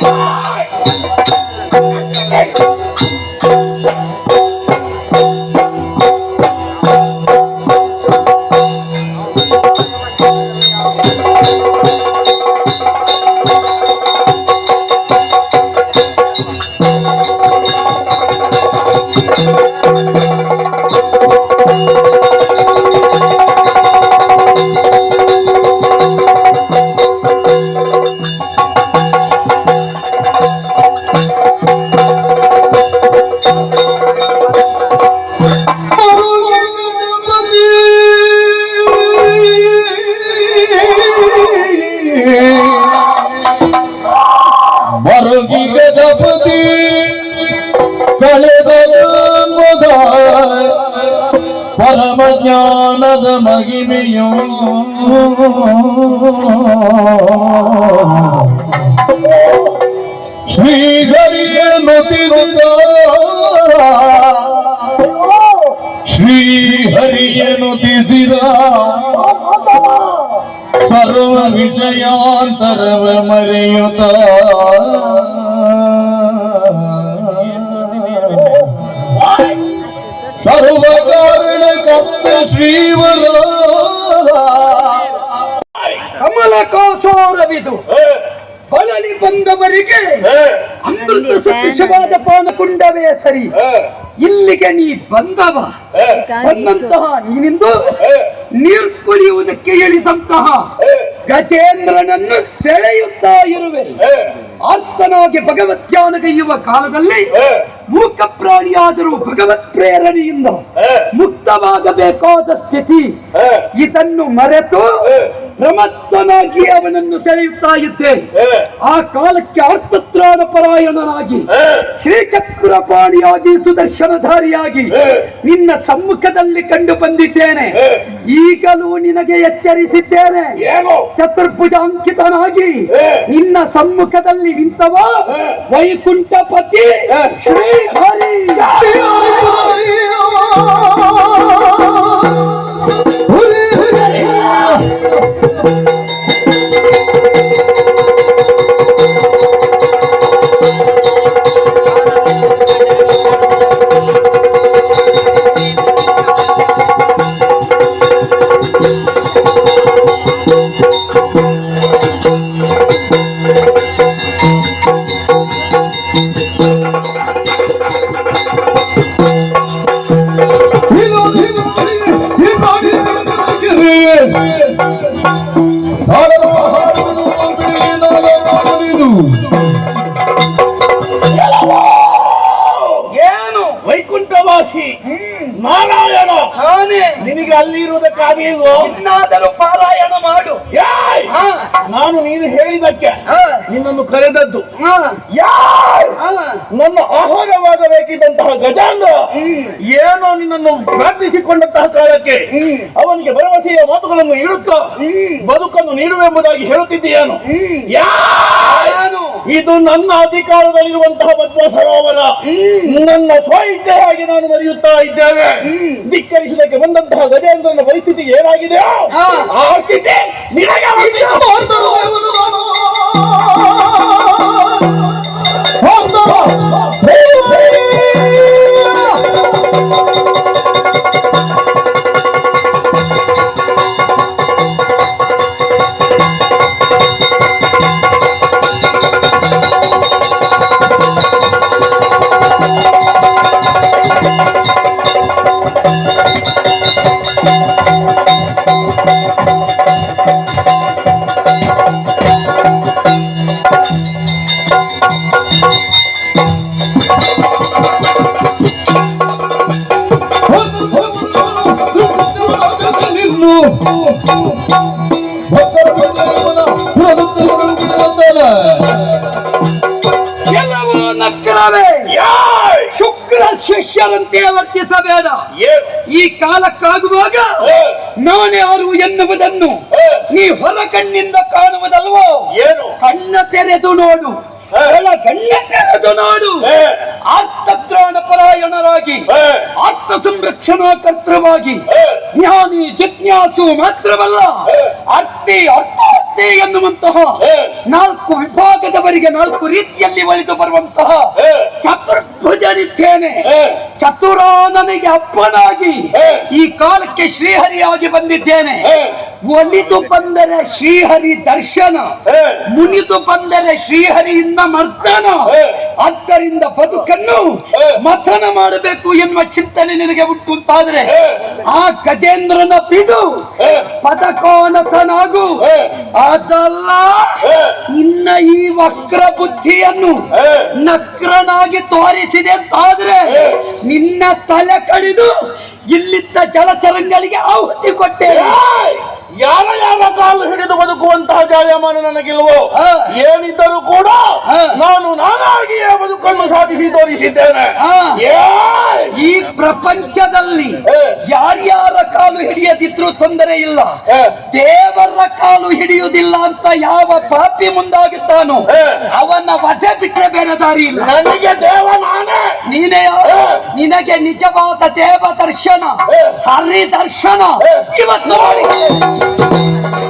Cowboy! ಮರುಗಿ Gajapati ಕಳೆದ ಮದ ಪರಮ ಜ್ಞಾನದ ಮಹಿಮೆಯು. ಶ್ರೀಹರಿಯನ್ನು ತಿಳಿದ ಶ್ರೀಹರಿಯನ್ನು ತಿಳಿಸಿದ ಸರ್ವ ವಿಜಯಾಂತರವ ಮರೆಯುತ್ತ. ಸರ್ವ ಕಾರಣ ಕತ್ತ ಶ್ರೀವರ. ಕಮಲ ಕೋಸೋರವಿದು ಬಳಲಿ ಬಂದವರಿಗೆ ಅಮೃತ ಸದೃಶವಾದ ಪಾನಕುಂಡವೇ ಸರಿ. ಇಲ್ಲಿಗೆ ನೀ ಬಂದವ. ಬಂದಂತಹ ನೀನಿಂದು ನೀರು ಕುಡಿಯುವುದಕ್ಕೆ ಇಳಿದಂತಹ ಗಜೇಂದ್ರನನ್ನು ಸೆಳೆಯುತ್ತಾ ಇರುವೆ. ಆರ್ತನಾಗಿ ಭಗವತ್ ಧ್ಯಾನಗೈಯುವ ಕಾಲದಲ್ಲಿ ಮೂಕ ಪ್ರಾಣಿಯಾದರೂ ಭಗವತ್ ಪ್ರೇರಣೆಯಿಂದ ಮುಕ್ತವಾಗಬೇಕಾದ ಸ್ಥಿತಿ. ಇದನ್ನು ಮರೆತು ಪ್ರಮತ್ತನಾಗಿ ಅವನನ್ನು ಸೆಳೆಯುತ್ತಾ ಇದ್ದೇನೆ. ಆ ಕಾಲಕ್ಕೆ ಅರ್ಥತ್ರಾಣ ಪರಾಯಣನಾಗಿ ಶ್ರೀಚಕ್ರಪಾಣಿಯಾಗಿ ಸುದರ್ಶನಧಾರಿಯಾಗಿ ನಿನ್ನ ಸಮ್ಮುಖದಲ್ಲಿ ಕಂಡು ಬಂದಿದ್ದೇನೆ. ಈಗಲೂ ನಿನಗೆ ಎಚ್ಚರಿಸಿದ್ದೇನೆ. ಚತುರ್ಭುಜಾಂಕಿತನಾಗಿ ನಿನ್ನ ಸಮ್ಮುಖದಲ್ಲಿ ನಿಂತವ ವೈಕುಂಠಪತಿ ಶ್ರೀಹರಿ ಏನು? ವೈಕುಂಠವಾಸಿ ನಾರಾಯಣ ನಾನೇ ನಿನಗೆ ಅಲ್ಲಿ ಇರುವುದಕ್ಕಾಗಿಲ್ವೋ ಇನ್ನಾದರೂ ಪಾರಾಯಣ ಮಾಡು. ನಾನು ನೀನು ಹೇಳಿದಕ್ಕೆ ಹಾ, ನಿನ್ನನ್ನು ಕರೆದದ್ದು. ಯಾ. ನನ್ನ ಆಹಾರವಾಗಬೇಕಿದ್ದಂತಹ ಗಜಾಂಗ ಏನೋ ನಿನ್ನನ್ನು ಪ್ರಾರ್ಥಿಸಿಕೊಂಡಂತಹ ಕಾಲಕ್ಕೆ ಅವನಿಗೆ ಭರವಸೆಯ ಮಾತುಗಳನ್ನು ಇಡುತ್ತಾ ಬದುಕನ್ನು ನೀಡುವೆಂಬುದಾಗಿ ಹೇಳುತ್ತಿದ್ದೀಯೇನು ಇದು ನನ್ನ ಅಧಿಕಾರದಲ್ಲಿರುವಂತಹ ಪದ್ಮ ಸರೋವರ ನನ್ನ ಸ್ವಇಚ್ಛೆಯಾಗಿ ನಾನು ಮರೆಯುತ್ತಾ ಇದ್ದೇನೆ. ಧಿಕ್ಕರಿಸಿದಕ್ಕೆ ಬಂದಂತಹ ಗಜೇಂದ್ರನ ಪರಿಸ್ಥಿತಿ ಏನಾಗಿದೆ. ಆ ಸ್ಥಿತಿ ನಿನಗೆ ಕೆಲವು ನಕ್ಕರವೇ! ಶುಕ್ರ ಶಿಷ್ಯರಂತೆ ವರ್ತಿಸಬೇಡ? ಈ ಕಾಲಕ್ಕಾಗುವಾಗ ನಾನ್ಯಾರು ಎನ್ನುವುದನ್ನು ನೀ ಹೊರ ಕಣ್ಣಿಂದ ಕಾಣುವುದಲ್ವೋ? ಏನು? ಕಣ್ಣ ತೆರೆದು ನೋಡು. ಏ. ಒಳ ನಾಡು ಆರ್ತತ್ರಾಣ ಪರಾಯಣರಾಗಿ ಆರ್ತ ಸಂರಕ್ಷಣಾ ಕರ್ತೃವಾಗಿ ಜ್ಞಾನಿ ಜಿಜ್ಞಾಸು ಮಾತ್ರವಲ್ಲ. ಅರ್ಥಿ ಅರ್ಥಾರ್ಥಿ ಎನ್ನುವಂತಹ. ನಾಲ್ಕು ವಿಭಾಗದವರಿಗೆ ನಾಲ್ಕು ರೀತಿಯಲ್ಲಿ ಒಳಿದು ಬರುವಂತಹ ಚತುರ್ಭುಜನಿದ್ದೇನೆ ಚತುರಾನನಿಗೆ ಅಪ್ಪನಾಗಿ. ಈ ಕಾಲಕ್ಕೆ ಶ್ರೀಹರಿಯಾಗಿ ಬಂದಿದ್ದೇನೆ. ಒಲಿದು ಬಂದರೆ ಶ್ರೀಹರಿ ದರ್ಶನ ಮುನಿತು ಮುನಿದು ಬಂದರೆ ಶ್ರೀಹರಿಯಿಂದ ಮರ್ದನ ಅದರಿಂದ ಆದ್ದರಿಂದ ಬದುಕನ್ನು. ಮಥನ ಮಾಡಬೇಕು ಎನ್ನುವ ಚಿಂತನೆ ನಿನಗೆ ಉಂಟು ಅಂತಾದ್ರೆ. ಆ ಗಜೇಂದ್ರನ ಬಿಡು ಏ, ಪದಕೋನತನಾಗು. ಅದಲ್ಲ. ನಿನ್ನ ಈ ವಕ್ರ ಬುದ್ಧಿಯನ್ನು ನಕ್ರನಾಗಿ ತೋರಿಸಿದೆ ಅಂತಾದ್ರೆ. ನಿನ್ನ ತಲೆ ಕಡಿದು ಇಲ್ಲಿದ್ದ ಜಲಚರಂಗಳಿಗೆ ಆಹುತಿ ಕೊಟ್ಟೆ! ಯಾವ ಯಾವ ಕಾಲು ಹಿಡಿದು ಬದುಕುವಂತಹ ಜಾಯಮಾನ ನನಗಿಲ್ವೋ. ಏನಿದ್ದರೂ ಕೂಡ. ನಾನು ನಾನಾಗಿಯೇ ಬದುಕನ್ನು ಸಾಧಿಸಿ ತೋರಿಸಿದ್ದೇನೆ! ಈ ಪ್ರಪಂಚದಲ್ಲಿ. ಯಾರ್ಯಾರ ಕಾಲು ಹಿಡಿಯದಿದ್ರೂ ತೊಂದರೆ ಇಲ್ಲ ದೇವರ ಕಾಲು ಹಿಡಿಯುವುದಿಲ್ಲ ಅಂತ ಯಾವ ಪಾಪಿ ಮುಂದಾಗುತ್ತಾನೋ. ಅವನ ವಧೆ ಬಿಟ್ಟರೆ ಬೇರೆ ದಾರಿ ಇಲ್ಲ ನನಗೆ ದೇವ ನಾನೇ ನೀನೇ. ನಿನಗೆ ನಿಜವಾದ ದೇವ ದರ್ಶನ. ಹರಿ ದರ್ಶನ ಇವತ್ತು ಇವತ್ತು ನೋಡಿ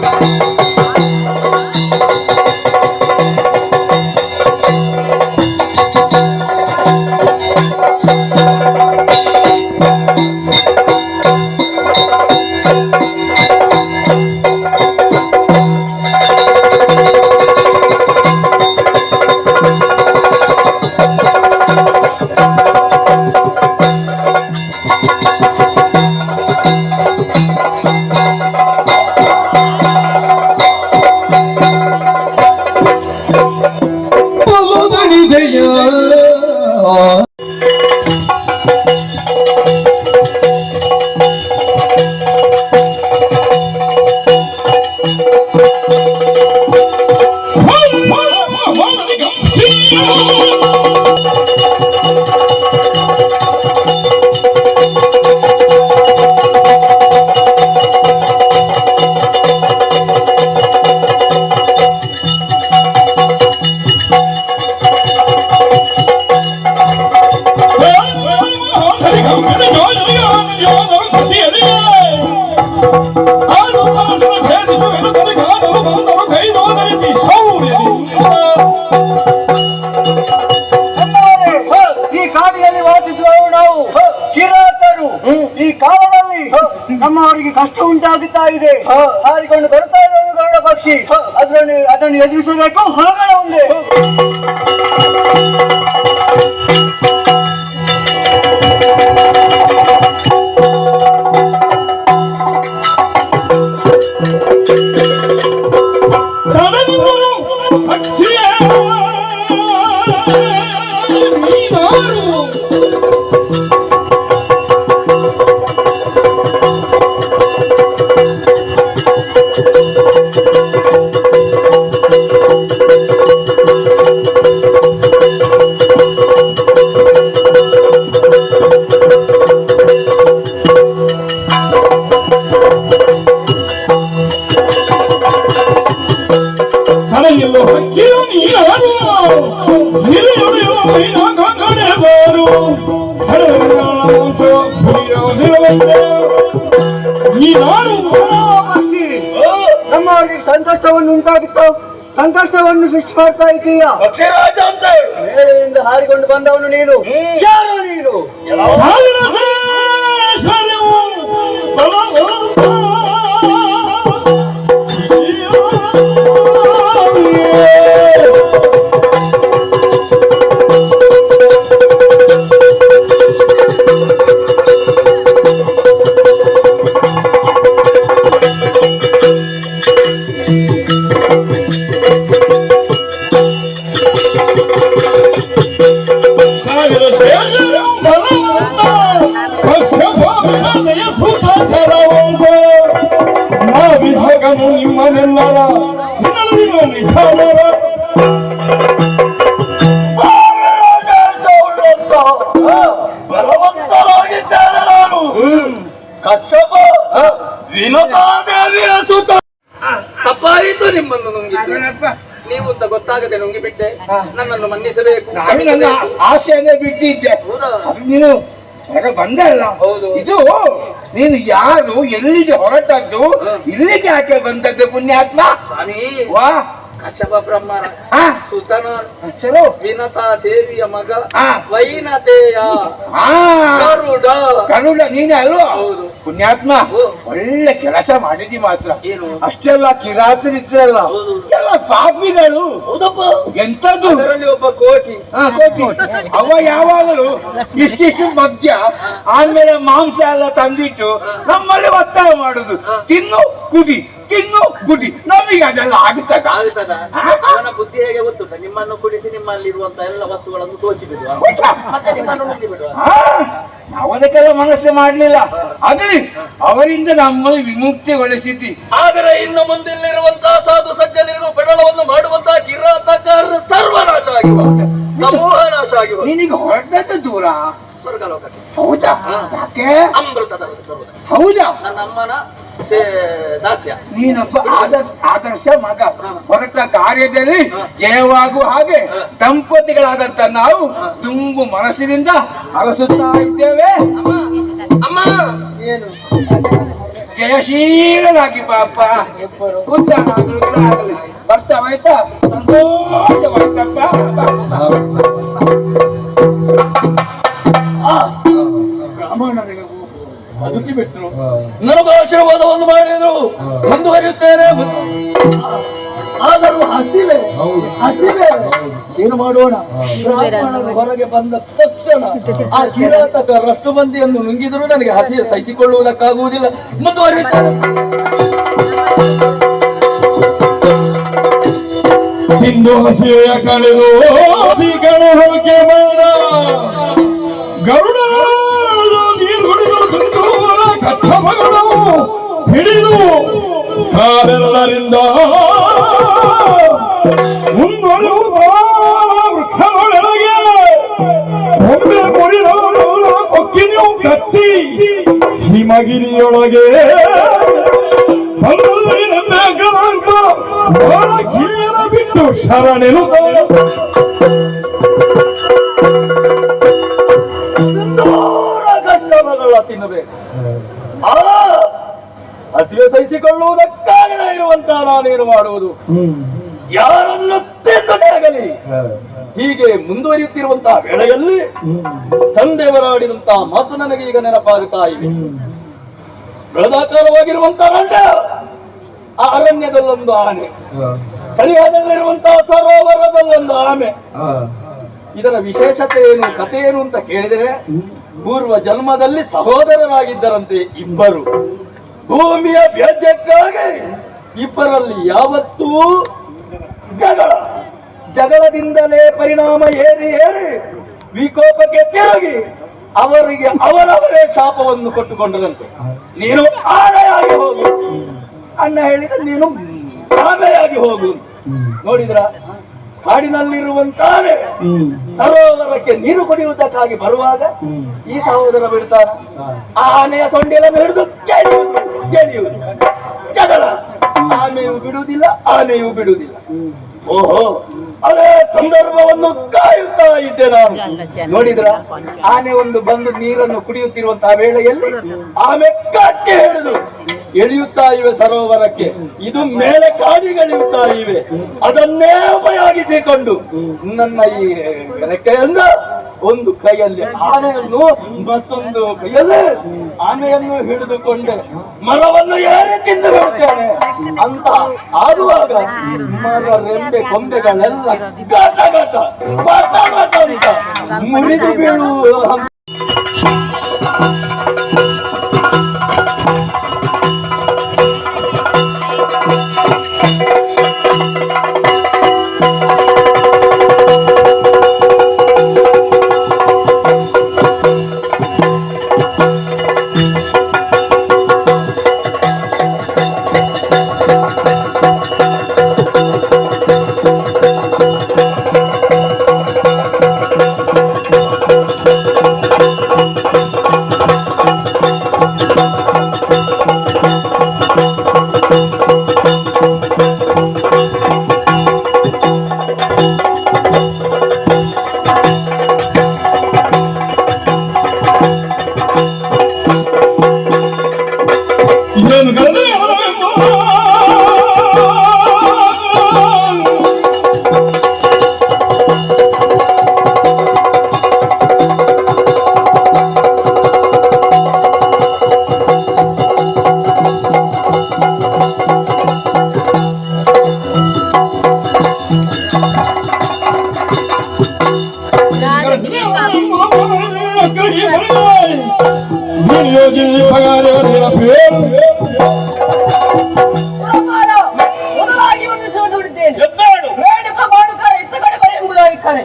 ಈ ಕಾಡಿನಲ್ಲಿ ವಾಸಿಸುವವರು ನಾವು ಚಿರಾತರು. ಈ ಕಾಲದಲ್ಲಿ ನಮ್ಮವರಿಗೆ ಕಷ್ಟ ಉಂಟಾಗುತ್ತಾ ಇದೆ. ಹಾರಿಕೊಂಡು ಬರ್ತಾ ಇದೆ ಒಂದು ಗರುಡ ಪಕ್ಷಿ. ಅದರಲ್ಲಿ ಅದನ್ನು ಎದುರಿಸಬೇಕು. ಹೊರಗಡೆ ಒಂದೇ. Chao. ಸಂಕಷ್ಟವನ್ನು ಸೃಷ್ಟಿ ಮಾಡ್ತಾ ಇದ್ದೀಯಾ? ಪಕ್ಷಿರಾಜ ಅಂತ. ಹಾರಿಕೊಂಡು ಬಂದವನು ನೀನು. ಯಾರು ನೀನು? ಗೊತ್ತಾಗದೆ ನುಂಗಿ ಬಿಟ್ಟೆ. ನನ್ನನ್ನು ಮನ್ನಿಸಬೇಕು. ನನ್ನ ಆಸೆಯನ್ನೇ ಬಿಟ್ಟಿದ್ದೆ? ನೀನು ಹೊರ ಬಂದಲ್ಲ ಅಲ್ಲ? ಹೌದು. ಇದು ನೀನು ಯಾರು ಎಲ್ಲಿಗೆ ಹೊರಟದ್ದು ಇಲ್ಲಿಗೆ ಯಾಕೆ ಬಂದದ್ದು ಪುಣ್ಯಾತ್ಮ? ಸ್ವಾಮಿ. ವಾ. ಕಶ್ಯಪ ಬ್ರಹ್ಮರ ಸುತನ ವಿನತ ವಿನತಾ ದೇವಿಯ ಮಗ. ವೈನತೆಯ ಕರುಡ. ಕರುಡ ನೀನೇ ಅಲ್ವಾ? ಹೌದು. ಪುಣ್ಯಾತ್ಮ ಒಳ್ಳೆ ಕೆಲಸ ಮಾಡಿದಿ ಮಾತ್ರ. ಏನು? ಅಷ್ಟೆಲ್ಲ ಕಿರಾತರಿದ್ರಲ್ಲ ಹೌದು. ಎಲ್ಲ ಪಾಪಿಗಳು. ಎಂತದ್ದು ಅದರಲ್ಲಿ ಒಬ್ಬ ಕೋಟಿ. ಕೋಟಿ. ಅವ ಯಾವಾಗಲೂ ಇಷ್ಟಿಷ್ಟು ಮದ್ಯ ಆಮೇಲೆ ಮಾಂಸ ಎಲ್ಲ ತಂದಿಟ್ಟು ನಮ್ಮಲ್ಲಿ ಒತ್ತಾಯ ಮಾಡುದು. ತಿನ್ನು ಕುದಿ. ತಿನ್ನು ಗುಡಿ ನಮಗೆ ಅದೆಲ್ಲ ಆಗ್ತದ ಆಗ್ತದ ಅವನ ಬುದ್ಧಿ ಹೇಗೆ ಗೊತ್ತುಂಟ? ನಿಮ್ಮನ್ನು ಕುಡಿಸಿ ನಿಮ್ಮಲ್ಲಿರುವಂತ ಎಲ್ಲ ವಸ್ತುಗಳನ್ನು ತೋಚಿ ಬಿಡುವ. ಮತ್ತೆ ನಿಮ್ಮನ್ನು ನುಂಗಿ ಬಿಡುವ. ಅವದಕ್ಕೆಲ್ಲ ಮನಸ್ಸು ಮಾಡ್ಲಿಲ್ಲ. ಆಗಲಿ ಅವರಿಂದ ನಮ್ಮಲ್ಲಿ ವಿಮುಕ್ತಿಗೊಳಿಸಿದ್ದಿ ಆದರೆ ಇನ್ನು ಮುಂದಿಲ್ಲಿರುವಂತಹ ಸಾಧು ಸಜ್ಜನರಿಗೂ ಬೆಡಳವನ್ನು ಮಾಡುವಂತಹ ಕಿರಾತಕಾರ ಸರ್ವನಾಶ ಆಗಿ ಸಮೂಹ ನಾಶ ಆಗಿ ನಿನಗೆ ಹೊರಟದ್ದು ದೂರ? ಸ್ವರ್ಗಲೋಕಕ್ಕೆ. ಹೌದಾ? ಯಾಕೆ? ಅಮೃತದ ಹೌದಾ? ನನ್ನ ಅಮ್ಮನ ನೀನೊಬ್ಬ ಆದರ್ಶ ಆದರ್ಶ ಮಗ. ಹೊರಟ ಕಾರ್ಯದಲ್ಲಿ ಜಯವಾಗುವ ಹಾಗೆ ದಂಪತಿಗಳಾದಂತ ನಾವು ತುಂಬು ಮನಸ್ಸಿನಿಂದ ಅರಸುತ್ತಾ ಇದ್ದೇವೆ. ಅಮ್ಮ ಏನು? ಜಯಶೀಲನಾಗಿ ಪಾಪ. ಉದ್ದಾನ ಬರ್ತಾವಾಯ್ತಾ ಸಂತೋಷವಾಯ್ತಪ್ಪ. ಬದುಕಿ ಬಿಟ್ಟರು ನನಗ ಆಶೀರ್ವಾದವನ್ನು ಮಾಡಿದ್ರು ಮುಂದುವರಿಯುತ್ತೇನೆ ಆದರೂ ಹಸಿವೆ ಹಸಿವೆ. ಏನು ಮಾಡೋಣ? ಹೊರಗೆ ಬಂದ ತಕ್ಷಣ ಆ ಕಿರಾತಕರಷ್ಟು ಮಂದಿಯನ್ನು ನುಂಗಿದರೂ ನನಗೆ ಹಸಿ ಸಹಿಸಿಕೊಳ್ಳುವುದಕ್ಕಾಗುವುದಿಲ್ಲ. ಮುಂದುವರಿಯುತ್ತೇನೆ ಸಿಂಧು ಹಸಿವೆಯ ಕಳೆದು ಗರುಡ. ಕಾಲೆಲ್ಲರಿಂದ ಮುಂದುವರಿಯುವ ವೃಕ್ಷಗಳೊಳಗೆ ಒಮ್ಮೆ ಮುರಿದವನು ಕೊಕ್ಕಿನಿಯು ಕಚ್ಚಿ ಹಿಮಗಿರಿಯೊಳಗೆ ಕಿವಿಯರ ಬಿಟ್ಟು ಶರಣೆನು ದೂರ ಕಟ್ಟಮಗಳ ತಿನ್ನಬೇಕು ಆ ಹಸಿವೆ ಸಹಿಸಿಕೊಳ್ಳುವುದಕ್ಕಾಗಿ ಇರುವಂತಹ ನಾನೇನು ಮಾಡುವುದು? ಯಾರನ್ನು ತಿಂದನೇ ಆಗಲಿ ಹೀಗೆ ಮುಂದುವರಿಯುತ್ತಿರುವಂತಹ ವೇಳೆಯಲ್ಲಿ ತಂದೆಯವರಾಡಿದಂತಹ ಮಾತು ನನಗೆ ಈಗ ನೆನಪಾಗುತ್ತಾ ಇವೆ ಬೃಹದಾಕಾರವಾಗಿರುವಂತಹ ರಂಡ ಆ ಅರಣ್ಯದಲ್ಲೊಂದು ಆನೆ. ಸರಿಯಾದಲ್ಲಿರುವಂತಹ ಸರೋವರದಲ್ಲೊಂದು ಆಮೆ ಇದರ ವಿಶೇಷತೆ ಏನು ಕಥೆ ಏನು ಅಂತ ಕೇಳಿದರೆ ಪೂರ್ವ ಜನ್ಮದಲ್ಲಿ ಸಹೋದರರಾಗಿದ್ದರಂತೆ ಇಬ್ಬರು. ಭೂಮಿಯ ವ್ಯಾಜ್ಯಕ್ಕಾಗಿ ಇಬ್ಬರಲ್ಲಿ ಯಾವತ್ತೂ ಜಗಳ. ಜಗಳದಿಂದಲೇ ಪರಿಣಾಮ ಏರಿ ಏರಿ ವಿಕೋಪಕ್ಕೆ ತಿರುಗಿ ಅವರಿಗೆ ಅವರವರೇ ಶಾಪವನ್ನು ಕೊಟ್ಟುಕೊಂಡರಂತೆ ನೀನು ಆನೆಯಾಗಿ ಹೋಗು. ಅಣ್ಣ ಹೇಳಿದ ನೀನು ಆಮೆಯಾಗಿ ಹೋಗು. ನೋಡಿದ್ರ? ಕಾಡಿನಲ್ಲಿರುವಂತಾನೆ ಸರೋವರಕ್ಕೆ ನೀರು ಕುಡಿಯುವುದಕ್ಕಾಗಿ ಬರುವಾಗ ಈ ಸಹೋದರ ಬಿಡ್ತಾರ ಆನೆಯ ಸೊಂಡಿಲನ್ನು ಹಿಡಿದು ಜಗಳ. ಆಮೆಯು ಬಿಡುವುದಿಲ್ಲ ಆನೆಯು ಬಿಡುವುದಿಲ್ಲ. ಓಹೋ ಅದೇ ಸಂದರ್ಭವನ್ನು ಕಾಯುತ್ತಾ ಇದ್ದೆ ನಾನು. ನೋಡಿದ್ರ? ಆನೆ ಒಂದು ಬಂದು ನೀರನ್ನು ಕುಡಿಯುತ್ತಿರುವಂತಹ ವೇಳೆಯಲ್ಲಿ ಆಮೆ ಕಟ್ಟಿ ಹಿಡಿದು ಎಳೆಯುತ್ತಾ ಇವೆ ಸರೋವರಕ್ಕೆ. ಇದು ಮೇಲೆ ಕಾಡಿಗಳಿಯುತ್ತಾ ಇವೆ. ಅದನ್ನೇ ಉಪಯೋಗಿಸಿಕೊಂಡು ನನ್ನ ಈ ರೆಕ್ಕೆಯಿಂದ ಒಂದು ಕೈಯಲ್ಲಿ ಆನೆಯನ್ನು ಮತ್ತೊಂದು ಕೈಯಲ್ಲಿ ಆನೆಯನ್ನು ಹಿಡಿದುಕೊಂಡೆ ಮರವನ್ನು ಯಾರೇ ತಿಂದು ಬಿಡುತ್ತೇನೆ ಅಂತ ಆಡುವಾಗ ಮರ ರೆಂಬೆ ಕೊಂಬೆಗಳೆಲ್ಲ ಗಾಟ ಗಾಟ ಗಾಟ ಗಾಟ ಅಂತ ಮುರಿದು ಬೀಳುವ ಮಾಡುಕರ ಇತ್ತ ಕಡೆ ಬರೆ ಎಂಬುದಾಗಿ ಕರೆ.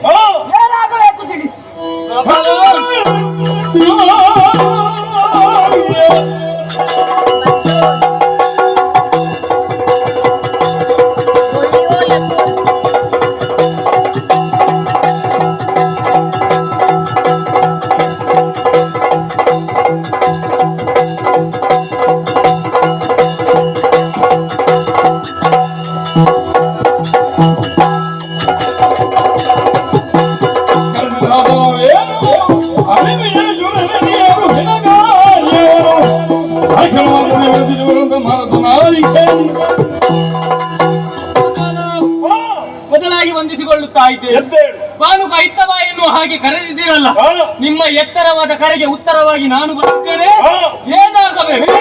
ಮೊದಲಾಗಿ ವಂದಿಸಿಕೊಳ್ಳುತ್ತಾ ಇದ್ದೇವೆ ಎದ್ದೇಳು. ಬಾನುಕ ಇತ್ತವ ಎನ್ನುವ ಹಾಗೆ ಕರೆದಿದ್ದೀರಲ್ಲ. ನಿಮ್ಮ ಎತ್ತರವಾದ ಕರೆಗೆ ಉತ್ತರವಾಗಿ ನಾನು ಬರುತ್ತೇನೆ. ಹಾ. ಏನಾಗಬೇಕು?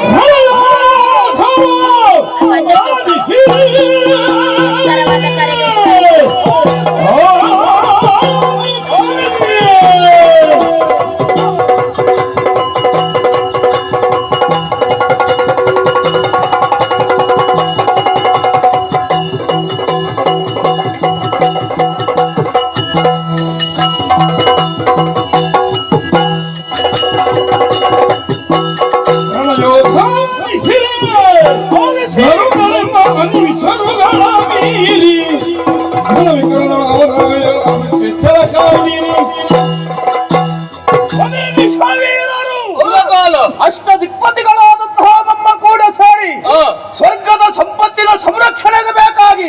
ಅಷ್ಟ ದಿಕ್ಪತಿಗಳಾದಂತಹ ನಮ್ಮ ಕೂಡ ಸೇರಿ ಸ್ವರ್ಗದ ಸಂಪತ್ತಿನ ಸಂರಕ್ಷಣೆಗೆ ಬೇಕಾಗಿ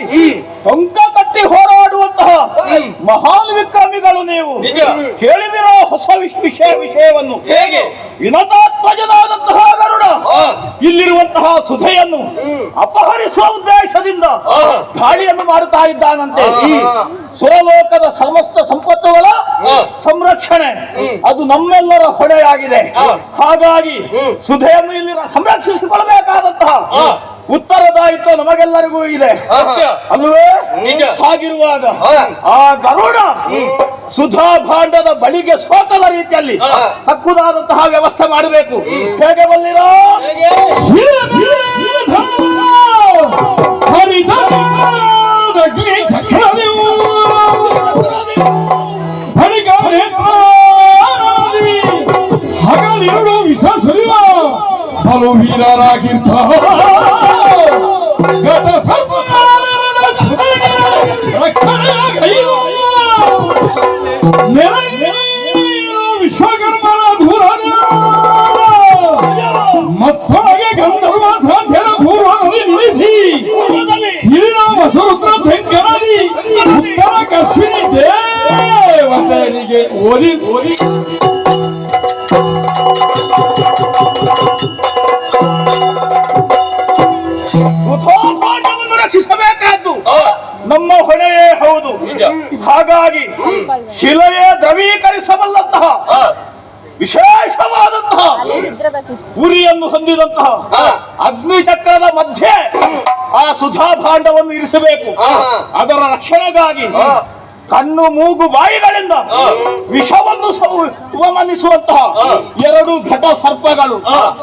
ಟೊಂಕ ಕಟ್ಟಿ ಹೋರಾಡುವಂತಹ ಮಹಾನ್ ವಿಕ್ರಮಿಗಳು ನೀವು. ಕೇಳಿದಿರೋ ಹೊಸ ವಿಷ- ವಿಷಯ ವಿಷಯವನ್ನು ಹೇಗೆ? ವಿನತಾತ್ಮಜನಾದಂತಹ ಗರುಡ ಇಲ್ಲಿರುವಂತಹ ಸುಧೆಯನ್ನು ಅಪಹರಿಸುವ ಉದ್ದೇಶದಿಂದ ದಾಳಿಯನ್ನು ಮಾಡುತ್ತಾ ಇದ್ದಾನಂತೆ. ಈ ಸುರಲೋಕದ ಸಮಸ್ತ ಸಂಪತ್ತುಗಳ ಸಂರಕ್ಷಣೆ. ಅದು ನಮ್ಮೆಲ್ಲರ ಹೊಣೆಯಾಗಿದೆ. ಹಾಗಾಗಿ ಸುಧೆಯನ್ನು ಇಲ್ಲಿ ಸಂರಕ್ಷಿಸಿಕೊಳ್ಳಬೇಕಾದಂತಹ ಉತ್ತರದಾಯಿತ್ವ ನಮಗೆಲ್ಲರಿಗೂ ಇದೆ. ಅಲ್ವೇ ನಿಜ. ಹಾಗಿರುವಾಗ ಆ. ಗರುಡ ಸುಧಾ ಭಾಂಡದ ಬಳಿಗೆ ಸೋತದ ರೀತಿಯಲ್ಲಿ ತಕ್ಕುದಾದಂತಹ ವ್ಯವಸ್ಥೆ ಮಾಡಬೇಕು. ಹೇಗೆ ಬಲ್ಲಿರೋ? ಹಗಲಿರುಳು ವಿಷ ಸುರಿವ. ಬಲು ವೀರರಾಗಿರ್ತ ವಿಶ್ವಕರ್ಮನ ಧೂರನ ಮತ್ತೊಳಗೆ ಗಂಧರ್ವ ಸಾಧ್ಯರ ಪೂರ್ವದಲ್ಲಿ ನಿಲ್ಲಿಸಿ ಹಿರಿಯ ವಸುರುದ್ರ ತೆಂಕನದಿ ಉತ್ತರ ಓದಿ ಓದಿ ಹೌದು. ಹಾಗಾಗಿ ಶಿಲೆಯೇ ದ್ರವೀಕರಿಸಬಲ್ಲಂತಹ ವಿಶೇಷವಾದಂತಹ ಉರಿಯನ್ನು ಹೊಂದಿದಂತಹ ಅಗ್ನಿಚಕ್ರದ ಮಧ್ಯೆ ಆ ಸುಧಾ ಭಾಂಡವನ್ನು ಇರಿಸಬೇಕು. ಅದರ ರಕ್ಷಣೆಗಾಗಿ ಕಣ್ಣು ಮೂಗು ಬಾಯಿಗಳಿಂದ ವಿಷವನ್ನು ಸುಮನಿಸುವಂತಹ ಎರಡು ಘಟ ಸರ್ಪಗಳು.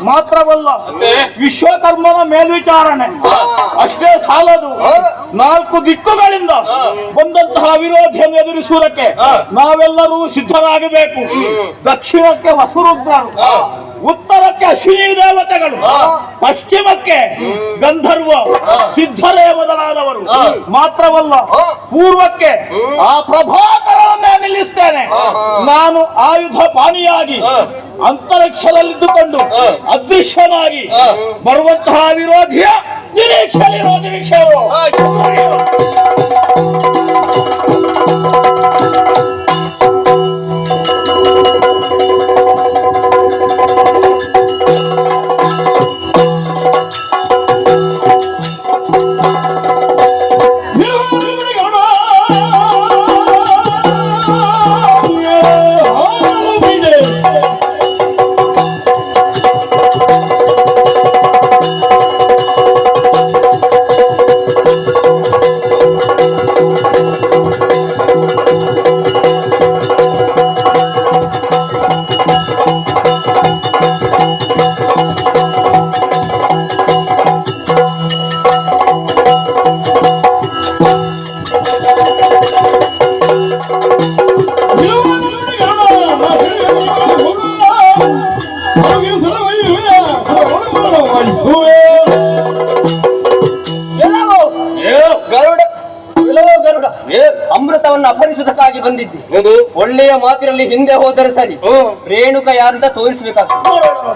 ಮಾತ್ರವಲ್ಲ ವಿಶ್ವಕರ್ಮನ ಮೇಲ್ವಿಚಾರಣೆ ಅಷ್ಟೇ ಸಾಲದು. ನಾಲ್ಕು ದಿಕ್ಕುಗಳಿಂದ ಬಂದಂತಹ ವಿರೋಧಿಯನ್ನು ಎದುರಿಸುವುದಕ್ಕೆ ನಾವೆಲ್ಲರೂ ಸಿದ್ಧರಾಗಬೇಕು. ದಕ್ಷಿಣಕ್ಕೆ ವಸುರುದ್ರರು ಉತ್ತರಕ್ಕೆ ಅಶ್ವಿನಿ ದೇವತೆಗಳು ಪಶ್ಚಿಮಕ್ಕೆ ಗಂಧರ್ವ ಸಿದ್ಧರೇ ಮೊದಲಾದವರು. ಮಾತ್ರವಲ್ಲ ಪೂರ್ವಕ್ಕೆ ಆ ಪ್ರಭಾಕರವನ್ನೇ ನಿಲ್ಲಿಸ್ತೇನೆ. ನಾನು ಆಯುಧ ಪಾನಿಯಾಗಿ ಅಂತರಿಕ್ಷದಲ್ಲಿದ್ದುಕೊಂಡು ಅದೃಶ್ಯನಾಗಿ ಬರುವಂತಹ ವಿರೋಧಿಯ ನಿರೀಕ್ಷೆಯಲ್ಲಿರೋ ನಿರೀಕ್ಷೆಯವರು ಿ. ನಿನ್ನನ್ನು ಅಪಹರಿಸುವುದಕ್ಕಾಗಿ ಬಂದಿದ್ದೆ. ಒಳ್ಳೆಯ ಮಾತಿನಲ್ಲಿ ಹಿಂದೆ ಹೋದರೆ ಸರಿ. ರೇಣುಕ ಯಾರಂತ ತೋರಿಸ್ಬೇಕಾಗ್ತದೆ.